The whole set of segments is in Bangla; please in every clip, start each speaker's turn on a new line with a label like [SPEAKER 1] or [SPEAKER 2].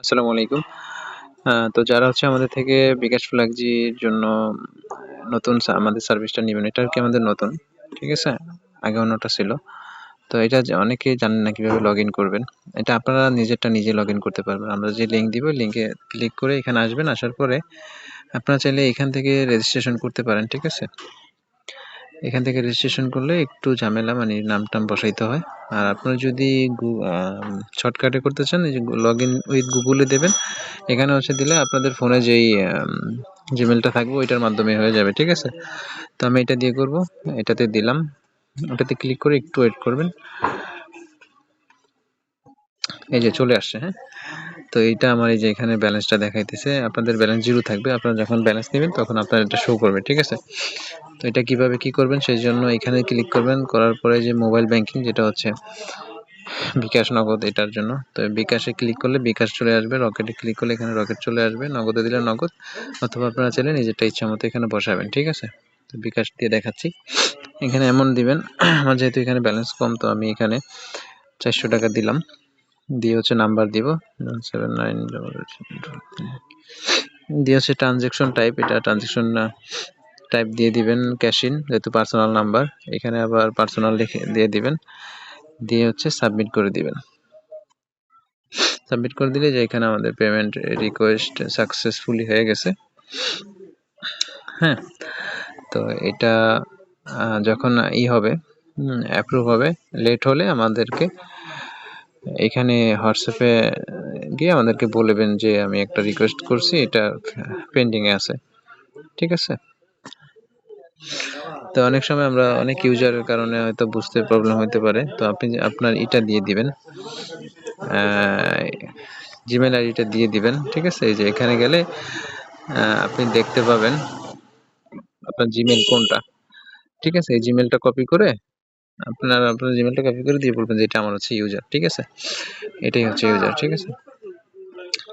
[SPEAKER 1] আসসালামু আলাইকুম। তো যারা হচ্ছে আমাদের থেকে বিকাশ ফ্ল্যাগজির জন্য নতুন আমাদের সার্ভিসটা নেবেন এটা আর কি আমাদের নতুন? ঠিক আছে? আগে অন্যটা ছিল। তো এটা অনেকেই জানেন না কীভাবে লগ ইন করবেন। এটা আপনারা নিজেরটা নিজে লগ ইন করতে পারবেন। আমরা যে লিঙ্ক দিব লিঙ্কে ক্লিক করে এখানে আসবেন, আসার পরে আপনারা চাইলে এখান থেকে রেজিস্ট্রেশন করতে পারেন, ঠিক আছে? এখান থেকে রেজিস্ট্রেশন করলে একটু ঝামেলা মানে নাম টাম বসাইতে হয়। আর আপনারা যদি শর্টকাটে করতে চান, এই যে লগ ইন উইথ গুগলে দেবেন। এখানে হচ্ছে দিলে আপনাদের ফোনে যেই জিমেলটা থাকবে, ওইটার মাধ্যমে হয়ে যাবে, ঠিক আছে? তো আমি এটা দিয়ে করব, এটাতে দিলাম। ওটাতে ক্লিক করে একটু ওয়েট করবেন। এই যে চলে আসছে হ্যাঁ? তো এইটা আমার এই যে এখানে ব্যালেন্সটা দেখাইতেছে। আপনাদের ব্যালেন্স জিরো থাকবে। আপনারা যখন ব্যালেন্স নেবেন, তখন আপনার এটা শো করবে ঠিক আছে? তো এটা কীভাবে কি করবেন সেই জন্য এখানে ক্লিক করবেন, করার পরে যে মোবাইল ব্যাংকিং যেটা হচ্ছে বিকাশ নগদ এটার জন্য। তো বিকাশে ক্লিক করলে বিকাশ চলে আসবে রকেটে ক্লিক করলে এখানে রকেট চলে আসবে, নগদে দিলে নগদ, অথবা আপনারা চাইলে নিজেরটা ইচ্ছা মতো এখানে বসাবেন, ঠিক আছে? তো বিকাশ দিয়ে দেখাচ্ছি। এখানে এমন দিবেন, আমার যেহেতু এখানে ব্যালেন্স কম, তো আমি এখানে চারশো টাকা দিলাম। দিয়ে হচ্ছে নাম্বার দিব সেভেন নাইন দিয়ে হচ্ছে ট্রানজেকশন টাইপ এটা ট্রানজেকশন টাইপ দিয়ে দিবেন ক্যাশ ইন যেহেতু পার্সোনাল নাম্বার এখানে আবার পার্সোনাল লিখে, দিয়ে দিবেন, দিয়ে হচ্ছে সাবমিট করে দিবেন। সাবমিট করে দিলে যে এখানে আমাদের পেমেন্ট রিকোয়েস্ট সাকসেসফুলি হয়ে গেছে। হ্যাঁ তো এটা যখন ই হবে অ্যাপ্রুভ হবে লেট হলে আমাদেরকে এখানে হোয়াটসঅ্যাপে গিয়ে আমাদেরকে বলবেন যে আমি একটা রিকোয়েস্ট করছি, এটা পেন্ডিংয়ে আছে। ঠিক আছে? তো অনেক সময় আমরা অনেক ইউজারের কারণে হয়তো বুঝতে প্রবলেম হতে পারে। তো আপনি আপনার এটা দিয়ে দিবেন জিমেল আইডিটা দিয়ে দিবেন, ঠিক আছে? এই যে এখানে গেলে আপনি দেখতে পাবেন আপনার জিমেল কোনটা। ঠিক আছে? এই জিমেলটা কপি করে আপনার আপনার জিমেলটা কপি করে দিয়ে বলবেন যে এটা আমার হচ্ছে ইউজার ঠিক আছে? এটাই হচ্ছে ইউজার ঠিক আছে?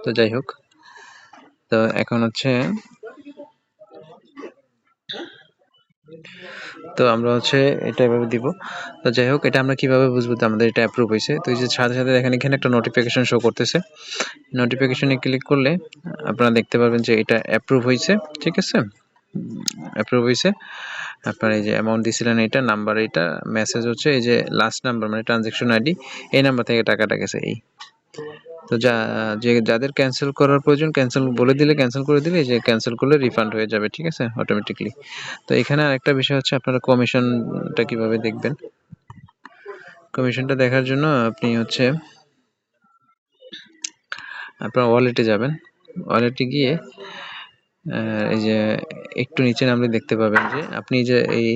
[SPEAKER 1] তো যাই হোক, তো এখন হচ্ছে তো আমরা হচ্ছে এটা এভাবে দিব। তো যাই হোক, এটা আমরা কীভাবে বুঝব আমাদের এটা অ্যাপ্রুভ হয়েছে? তো এই যে সাথে সাথে দেখেন, এখানে একটা নোটিফিকেশন শো করতেছে। নোটিফিকেশনে ক্লিক করলে আপনারা দেখতে পাবেন যে এটা অ্যাপ্রুভ হয়েছে, ঠিক আছে? অ্যাপ্রুভ হয়েছে। আপনার এই যে অ্যামাউন্ট দিছিলেন এটা নাম্বার এটা মেসেজ হচ্ছে এই যে লাস্ট নাম্বার মানে ট্রানজ্যাকশন আইডি এই নাম্বার থেকে টাকাটা গেছে, এই। তো যা, যে যাদের ক্যান্সেল করার প্রয়োজন ক্যান্সেল বলে দিলে ক্যান্সেল করে দিলে, যে ক্যান্সেল করলে রিফান্ড হয়ে যাবে, ঠিক আছে অটোমেটিকলি তো এখানে আরেকটা বিষয় হচ্ছে, আপনারা কমিশনটা কীভাবে দেখবেন? কমিশনটা দেখার জন্য আপনি হচ্ছে, আপনার ওয়ালেটে যাবেন। ওয়ালেটে গিয়ে এই যে একটু নিচে নামলে দেখতে পাবেন যে, আপনি যে এই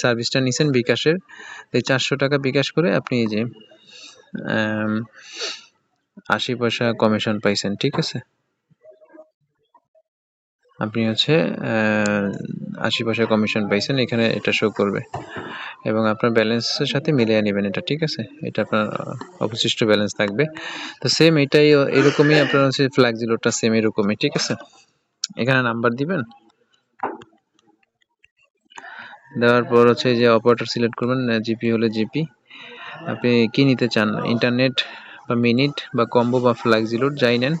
[SPEAKER 1] সার্ভিসটা নিছেন বিকাশের, এই চারশো টাকা বিকাশ করে আপনি এই যে আশি পয়সা কমিশন পাইছেন, ঠিক আছে? আপনি হচ্ছে আশি পয়সা কমিশন পাইছেন, এখানে এটা শো করবে। এবং আপনার ব্যালেন্সের সাথে মিলিয়ে নেবেন এটা, ঠিক আছে? এটা আপনার অবশিষ্ট ব্যালেন্স থাকবে। তো সেম এটাই, এরকমই আপনার হচ্ছে ফ্ল্যাগ জিরোটা সেম এরকমই, ঠিক আছে? এখানে নাম্বার দিবেন। দেওয়ার পর হচ্ছে যে অপারেটর সিলেক্ট করবেন জিপি হলে জিপি আপনি কি নিতে চান? ইন্টারনেট বা মিনিট বা কম্বো বা জিরো যাই নেন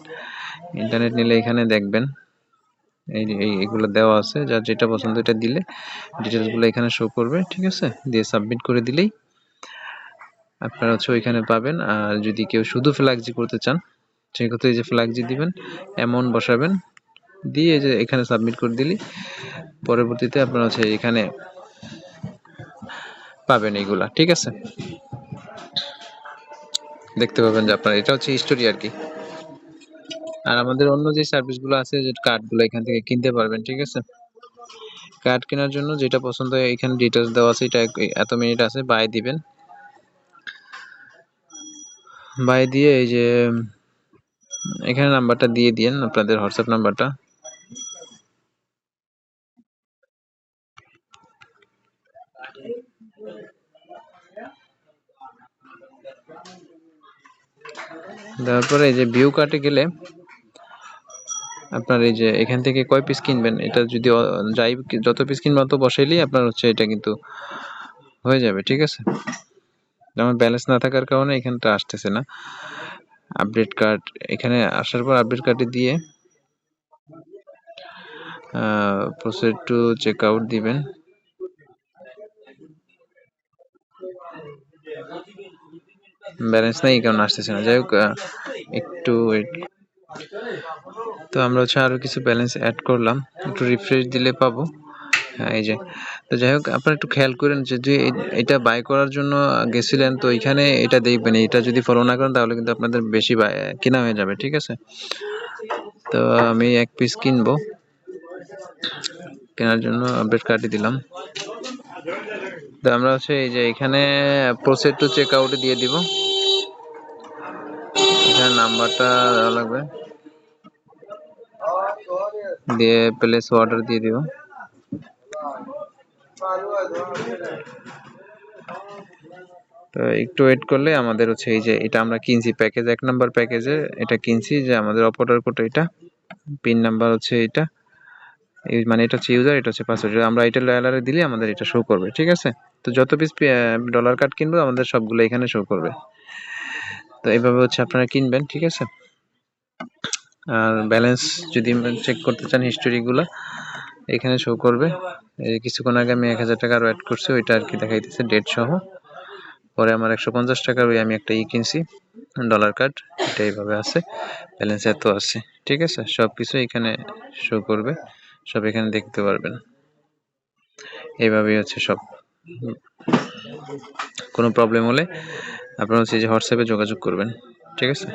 [SPEAKER 1] ইন্টারনেট নিলে এখানে দেখবেন। এই যে, এই- এগুলো দেওয়া আছে যার যেটা পছন্দ এটা দিলে ডিটেলসগুলো এখানে শো করবে, ঠিক আছে? দিয়ে সাবমিট করে দিলেই আপনারা হচ্ছে ওইখানে পাবেন। আর যদি কেউ শুধু ফ্ল্যাগজি করতে চান, সেক্ষেত্রে এই যে ফ্ল্যাগজি দিবেন অ্যামাউন্ট বসাবেন, দিয়ে যে এখানে সাবমিট করে দিলেই পরবর্তীতে আপনারা হচ্ছে এখানে পাবেন এইগুলা ঠিক আছে? দেখতে পাবেন যে আপনার, এটা হচ্ছে হিস্টোরি আর কি। আর আমাদের অন্য যে সার্ভিসগুলো আছে, যে কার্ডগুলো এখান থেকে কিনতে পারবেন, ঠিক আছে? কার্ড কেনার জন্য যেটা পছন্দ হয়, এখানে ডিটেলস দেওয়া আছে, এটা এত মিনিট আছে বাই দিবেন। বাই দিয়ে এই যে, এখানে নাম্বারটা দিয়ে দিয়েন, আপনাদের হোয়াটসঅ্যাপ নাম্বারটা তারপরে এই যে ভিউ কার্টে গেলে আপনার এই যে এখান থেকে কয় পিস কিনবেন? এটা যদি যাই যত পিস কিনবেন তত বসাইলেই আপনার হচ্ছে এটা কিন্তু হয়ে যাবে, ঠিক আছে? আমার ব্যালেন্স না থাকার কারণে এখানটা আসতেছে না। আপডেট কার্ড এখানে আসার পর আপডেট কার্ডে দিয়ে প্রসেড টু চেক আউট দিবেন। ব্যালেন্স নাই কারণে আসতেছে না। যাই হোক একটু। তো আমরা হচ্ছে আরও কিছু ব্যালেন্স অ্যাড করলাম। একটু রিফ্রেশ দিলে পাবো। হ্যাঁ এই যে। তো যাই হোক, আপনারা একটু খেয়াল করেন যে যে এই- এটা বাই করার জন্য গেছিলেন, তো এখানে এটা দেখবেন, এটা যদি ফলো না করেন, তাহলে কিন্তু আপনাদের বেশি কেনা হয়ে যাবে, ঠিক আছে? তো আমি এক পিস কিনবো। কেনার জন্য আপডেট কার্ডে দিলাম। তো আমরা হচ্ছে এই যে এখানে প্রসেড টু চেক আউটে দিয়ে দিব। নাম্বারটা দেওয়া লাগবে। দিয়ে প্লেস অর্ডার দিয়ে দিব। তো একটু ওয়েট করলে আমাদের হচ্ছে এই যে এটা আমরা কিনছি প্যাকেজ এক নাম্বার প্যাকেজে এটা কিনছি যে আমাদের অপারেটর কোড এটা পিন নাম্বার হচ্ছে এটা মানে এটা হচ্ছে ইউজার এটা হচ্ছে পাসওয়ার্ড আমরা এটা লয়ালারে দিলে আমাদের এটা শো করবে, ঠিক আছে? তো যত পিস ডলার কার্ড কিনবো আমাদের সবগুলো এখানে শো করবে। তো এইভাবে হচ্ছে আপনারা কিনবেন, ঠিক আছে? আর ব্যালেন্স যদি চেক করতে চান হিস্টোরিগুলো এখানে শো করবে। এই কিছুক্ষণ আগে আমি এক হাজার টাকা আরও অ্যাড করছি, ওইটা আর কি দেখাইতেছে ডেট সহ। পরে আমার একশো পঞ্চাশ টাকার ওই আমি একটা ই কিনছি ডলার কার্ড এটা এইভাবে আছে ব্যালেন্স এত আছে, ঠিক আছে? সব কিছু এখানে শো করবে, সব এখানে দেখতে পারবেন। এইভাবেই হচ্ছে সব। কোনো প্রবলেম হলে আপনারা হচ্ছে যে হোয়াটসঅ্যাপে যোগাযোগ করবেন ঠিক আছে?